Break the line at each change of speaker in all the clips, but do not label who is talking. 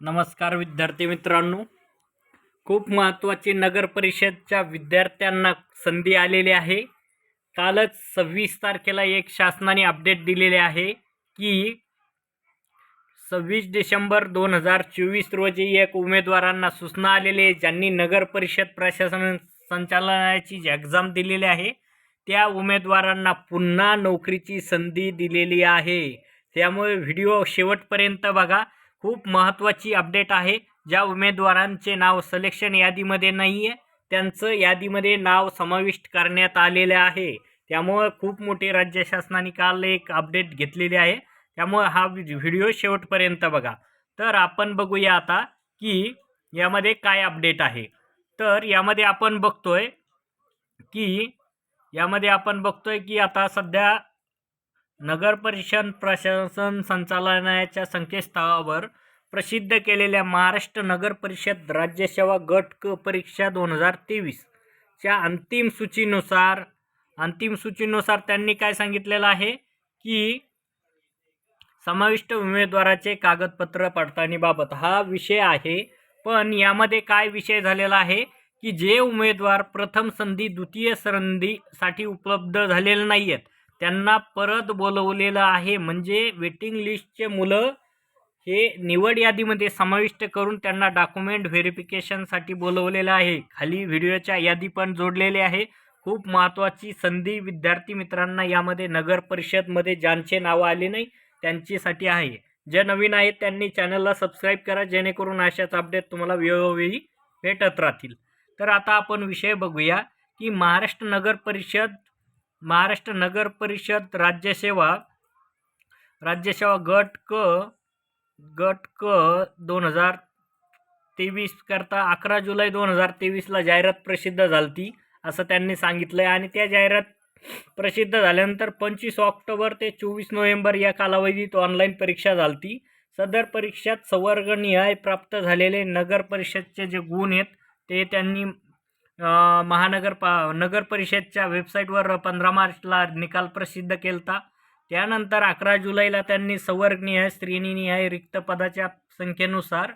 नमस्कार विद्यार्थी मित्रांनो. खूप महत्त्वाची नगर परिषदच्या विद्यार्थ्यांना संधी आलेली आहे. कालच सव्वीस तारखेला एक शासनाने अपडेट दिलेले आहे की सव्वीस डिसेंबर दोन हजार चोवीस रोजी एक उमेदवारांना सूचना आलेली आहे ज्यांनी नगर परिषद प्रशासन संचालनाची जी एक्झाम दिलेली आहे त्या उमेदवारांना पुन्हा नोकरीची संधी दिलेली आहे. त्यामुळे व्हिडिओ शेवटपर्यंत बघा. खूप महत्त्वाची अपडेट आहे. ज्या उमेदवारांचे नाव सलेक्शन यादीमध्ये नाही आहे त्यांचं यादीमध्ये नाव समाविष्ट करण्यात आलेले आहे. त्यामुळं खूप मोठे राज्य शासनाने काल एक अपडेट घेतलेली आहे. त्यामुळं हा व्हिडिओ शेवटपर्यंत बघा. तर आपण बघूया आता की यामध्ये काय अपडेट आहे. तर यामध्ये आपण बघतोय की यामध्ये आपण बघतोय की आता सध्या नगर परिषद प्रशासन संचालनालयाच्या संकेतस्थळावर प्रसिद्ध केलेल्या महाराष्ट्र नगर परिषद राज्यसेवा गट क परीक्षा दोन हजार तेवीसच्या अंतिम सूचीनुसार अंतिम सूचीनुसार त्यांनी काय सांगितलेलं आहे? की समाविष्ट उमेदवाराचे कागदपत्र पडताळणीबाबत. हा विषय आहे पण यामध्ये काय विषय झालेला आहे? की जे उमेदवार प्रथम संधी द्वितीय संधीसाठी उपलब्ध झालेले नाही आहेत त्यांना परत बोलवलेलं आहे. म्हणजे वेटिंग लिस्टचे मुलं हे निवड यादीमध्ये समाविष्ट करून त्यांना डॉक्युमेंट व्हेरिफिकेशनसाठी बोलवलेलं आहे. खाली व्हिडिओच्या यादी पण जोडलेली आहे. खूप महत्त्वाची संधी विद्यार्थी मित्रांना यामध्ये नगर परिषदमध्ये ज्यांचे नावं आले नाही त्यांच्यासाठी आहे. जे नवीन आहेत त्यांनी चॅनलला सबस्क्राईब करा जेणेकरून अशाच अपडेट तुम्हाला वेळोवेळी भेटत राहतील. तर आता आपण विषय बघूया की महाराष्ट्र नगर परिषद महाराष्ट्र नगर परिषद राज्यसेवा राज्यसेवा गट क गट क दोन हजार तेवीस करता अकरा जुलै दोन हजार तेवीसला जाहिरात प्रसिद्ध झालती असं त्यांनी सांगितलं आहे आणि त्या जाहिरात प्रसिद्ध झाल्यानंतर पंचवीस ऑक्टोबर ते चोवीस नोव्हेंबर या कालावधीत ऑनलाईन परीक्षा झालती. सदर परीक्षेत संवर्गनिहाय प्राप्त झालेले नगर परिषदचे जे गुण आहेत ते त्यांनी महानगर पा नगर परिषदच्या वेबसाईटवर पंधरा मार्चला निकाल प्रसिद्ध केलता. त्यानंतर अकरा जुलैला त्यांनी संवर्गनिहाय श्रेणीनिहाय रिक्त पदाच्या संख्येनुसार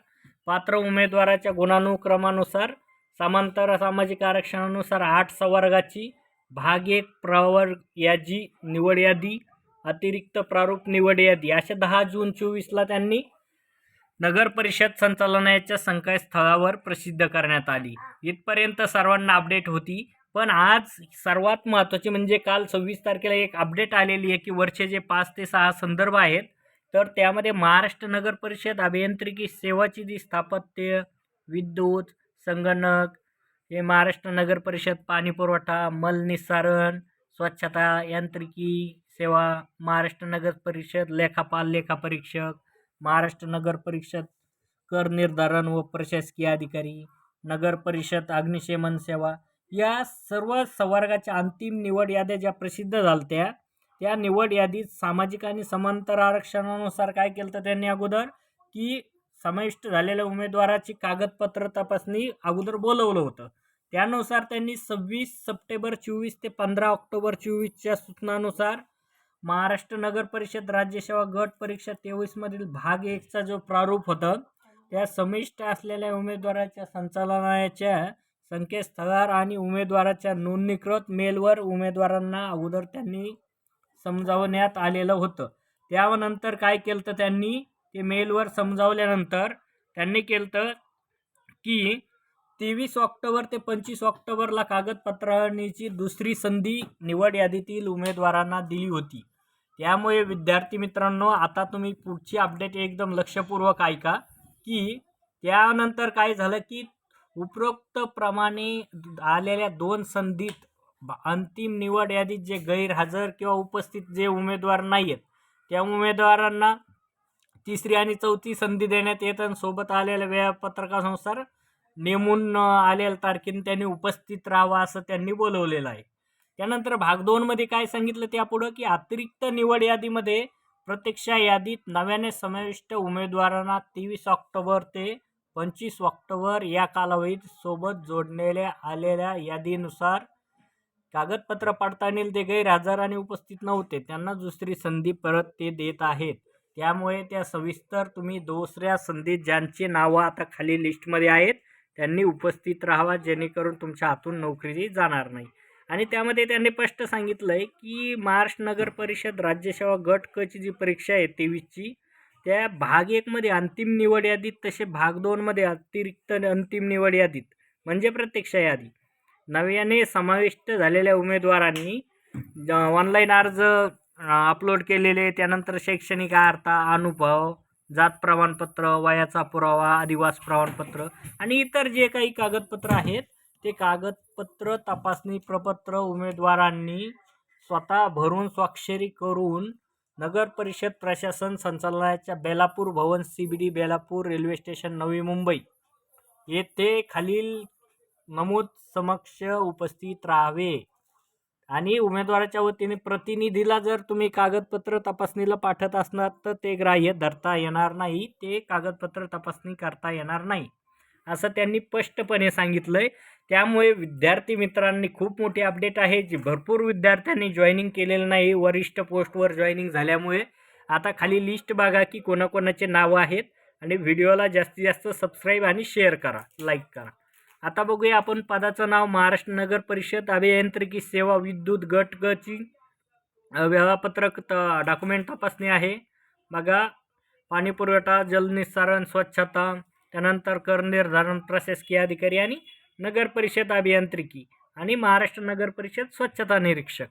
पात्र उमेदवाराच्या गुणानुक्रमानुसार समांतर सामाजिक आरक्षणानुसार आठ संवर्गाची भाग एक प्रवर्ग यादी निवड यादी अतिरिक्त प्रारूप निवड यादी अशा दहा जून चोवीसला त्यांनी नगर परिषद संचालनालयाच्या संकेतस्थळावर प्रसिद्ध करण्यात आली. इथपर्यंत सर्वांना अपडेट होती. पण आज सर्वात महत्त्वाचे म्हणजे काल सव्वीस तारखेला एक अपडेट आलेली आहे की वरचे जे पाच ते सहा संदर्भ आहेत तर त्यामध्ये महाराष्ट्र नगर परिषद अभियांत्रिकी सेवाची जी स्थापत्य विद्युत संगणक हे महाराष्ट्र नगर परिषद पाणीपुरवठा मल निस्सारण स्वच्छता यांत्रिकी सेवा महाराष्ट्र नगर परिषद लेखापाल लेखापरीक्षक महाराष्ट्र नगर परिषद कर निर्धारण व प्रशासकीय अधिकारी नगर परिषद अग्निशमन सेवा या सर्व संवर्गाच्या अंतिम निवड याद्या ज्या प्रसिद्ध झालत्या त्या निवड यादीत सामाजिक आणि समांतर आरक्षणानुसार काय केलं तर त्यांनी अगोदर? की समाविष्ट झालेल्या उमेदवाराची कागदपत्र तपासणी अगोदर बोलवलं होतं. त्यानुसार त्यांनी सव्वीस सप्टेंबर चोवीस ते पंधरा ऑक्टोबर चोवीसच्या सूचनानुसार महाराष्ट्र नगर परिषद राज्यसेवा गट परीक्षा तेवीसमधील भाग एकचा जो प्रारूप होता त्या समिष्ट असलेल्या उमेदवाराच्या संचालनाच्या संकेतस्थळावर आणि उमेदवाराच्या नोंदणीकृत मेलवर उमेदवारांना अगोदर त्यांनी समजावण्यात आलेलं होतं. त्यानंतर काय केलं तर त्यांनी ते मेलवर समजावल्यानंतर त्यांनी केलं तर की तेवीस ऑक्टोबर ते पंचवीस ऑक्टोबरला कागदपत्रांची दुसरी संधी निवड यादीतील उमेदवारांना दिली होती. त्यामुळे विद्यार्थी मित्रांनो आता तुम्ही पुढची अपडेट एकदम लक्षपूर्वक ऐका की त्यानंतर काय झालं की उपरोक्त प्रमाणे आलेल्या दोन संधीत अंतिम निवड यादीत जे गैरहजर किंवा उपस्थित जे उमेदवार नाही आहेत त्या उमेदवारांना तिसरी आणि चौथी संधी देण्यात येत आणि सोबत आलेल्या वेळापत्रकानुसार नेमून आलेल्या तारखेने त्यांनी उपस्थित राहावं असं त्यांनी बोलवलेलं आहे. त्यानंतर भाग दोनमध्ये काय सांगितलं त्यापुढं की अतिरिक्त निवड यादीमध्ये प्रत्यक्षा यादीत नव्याने समाविष्ट उमेदवारांना तेवीस ऑक्टोबर ते पंचवीस ऑक्टोबर या कालावधीत सोबत जोडलेल्या आलेल्या यादीनुसार कागदपत्र पडताळणी ते गैरहजर आणि उपस्थित नव्हते. त्यांना दुसरी संधी परत ते देत आहेत. त्यामुळे त्या सविस्तर तुम्ही दुसऱ्या संधीत ज्यांची नावं आता खाली लिस्टमध्ये आहेत त्यांनी उपस्थित राहावा जेणेकरून तुमच्या हातून नोकरी जाणार नाही. आणि त्यामध्ये त्यांनी स्पष्ट सांगितलं आहे की महाराष्ट्र नगर परिषद राज्यसेवा गट क ची जी परीक्षा आहे तेवीसची त्या भाग एकमध्ये अंतिम निवड यादीत तसे भाग दोनमध्ये अतिरिक्त अंतिम निवड यादीत म्हणजे प्रत्यक्ष यादी. नव्याने समाविष्ट झालेल्या उमेदवारांनी ऑनलाईन अर्ज अपलोड केलेले त्यानंतर शैक्षणिक अर्था अनुभव जात प्रमाणपत्र वयाचा पुरावा आदिवास प्रमाणपत्र आणि इतर जे काही कागदपत्र आहेत ते कागदपत्र तपासणी प्रपत्र उमेदवारांनी स्वतः भरून स्वाक्षरी करून नगर परिषद प्रशासन संचालनालयाच्या बेलापूर भवन C B D Belapur railway station Navi Mumbai. येथे खालील नमूद समक्ष उपस्थित राहावे. आणि उमेदवाराच्या वतीने प्रतिनिधीला जर तुम्ही कागदपत्र तपासणीला पाठवत असणार तर ते ग्राह्य धरता येणार नाही. ते कागदपत्र तपासणी करता येणार नाही. असं त्यांनी स्पष्टपणे सांगितलं आहे त्यामुळे विद्यार्थी मित्रांनी खूप मोठी अपडेट आहे जी भरपूर विद्यार्थ्यांनी जॉईनिंग केलेलं नाही वरिष्ठ पोस्टवर जॉईनिंग झाल्यामुळे. आता खाली लिस्ट बघा की कोणाकोणाचे नावं आहेत आणि व्हिडिओला जास्तीत जास्त सबस्क्राईब आणि शेअर करा लाईक करा. आता बघूया आपण पदाचं नाव महाराष्ट्र नगर परिषद अभियांत्रिकी सेवा विद्युत गट गची वेळापत्रक त डॉक्युमेंट तपासणी आहे. बघा पाणीपुरवठा जलनिस्सारण स्वच्छता त्यानंतर कर निर्धारण प्रशासकीय अधिकारी आणि नगर परिषद अभियांत्रिकी आणि महाराष्ट्र नगर परिषद स्वच्छता निरीक्षक.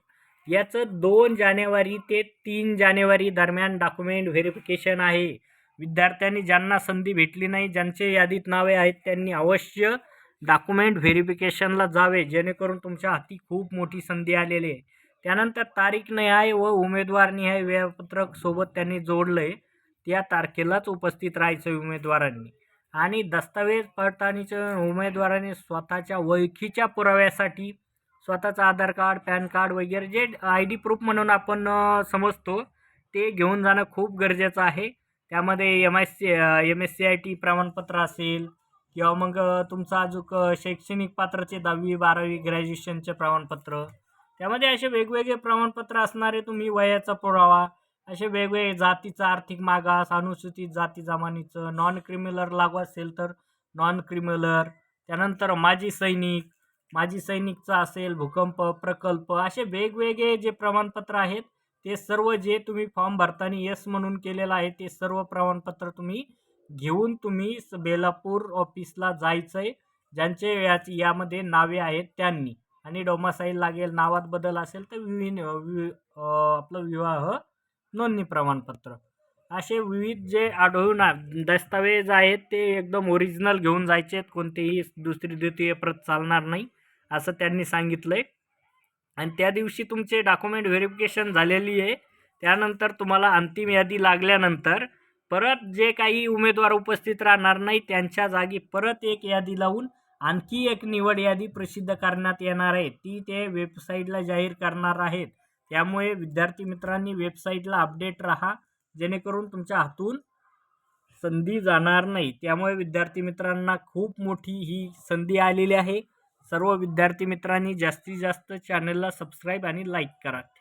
याचं दोन जानेवारी ते तीन जानेवारी दरम्यान डॉक्युमेंट व्हेरिफिकेशन आहे. विद्यार्थ्यांनी ज्यांना संधी भेटली नाही ज्यांचे यादीत नावे आहेत त्यांनी अवश्य डॉक्युमेंट व्हेरिफिकेशनला जावे जेणेकरून तुमच्या हाती खूप मोठी संधी आलेली आहे. त्यानंतर तारीख न्याय व उमेदवार न्याय वेळापत्रक सोबत त्यांनी जोडलं आहे त्या तारखेलाच उपस्थित राहायचं आहे उमेदवारांनी. आणि दस्तावेज पडताळणीच्या उमेदवाराने स्वतःच्या ओळखीच्या पुराव्यासाठी स्वतःचं आधार कार्ड पॅन कार्ड वगैरे जे आय डी प्रूफ म्हणून आपण समजतो ते घेऊन जाणं खूप गरजेचं आहे. त्यामध्ये M I C M S C I T प्रमाणपत्र असेल किंवा मग तुमचा तुमचं अजून शैक्षणिक पात्रचे दहावी बारावी ग्रॅज्युएशनचे प्रमाणपत्र. त्यामध्ये असे वेगवेगळे प्रमाणपत्र असणारे तुम्ही वयाचा पुरावा असे वेगवेगळे जातीचा आर्थिक मागास अनुसूचित जाती जमानीचं नॉन क्रिमिनलर लागू असेल तर नॉन क्रिमिनलर त्यानंतर माजी सैनिक माजी सैनिकचा असेल भूकंप प्रकल्प असे वेगवेगळे जे प्रमाणपत्र आहेत ते सर्व जे तुम्ही फॉर्म भरताना येस म्हणून केलेलं आहे ते सर्व प्रमाणपत्र तुम्ही घेऊन तुम्ही स- बेलापूर ऑफिसला जायचं आहे ज्यांचे याची यामध्ये नावे आहेत त्यांनी. आणि डोमासाईल लागेल नावात बदल असेल तर विविध वि आपलं विवाह नोंदणी प्रमाणपत्र. असे विविध जे आढळून आ- दस्तावेज आहेत ते एकदम ओरिजिनल घेऊन जायचे आहेत. कोणतेही दुसरी द्वितीय प्रत चालणार नाही असं त्यांनी सांगितलं आहे आणि त्या दिवशी तुमचे डॉक्युमेंट व्हेरिफिकेशन झालेली आहे. त्यानंतर तुम्हाला अंतिम यादी लागल्यानंतर परत जे काही उमेदवार उपस्थित राहणार नाही त्यांच्या जागी परत एक यादी लावून आणखी एक निवड यादी प्रसिद्ध करण्यात येणार आहे. ती ते वेबसाईटला जाहीर करणार आहेत. त्यामुळे विद्यार्थी मित्रांनी वेबसाईटला अपडेट राहा जेणेकरून तुमच्या हातून संधी जाणार नाही. त्यामुळे विद्यार्थी मित्रांना खूप मोठी ही संधी आलेली आहे. सर्व विद्यार्थी मित्रांनी जास्तीत जास्त चॅनलला सबस्क्राईब आणि लाईक करा.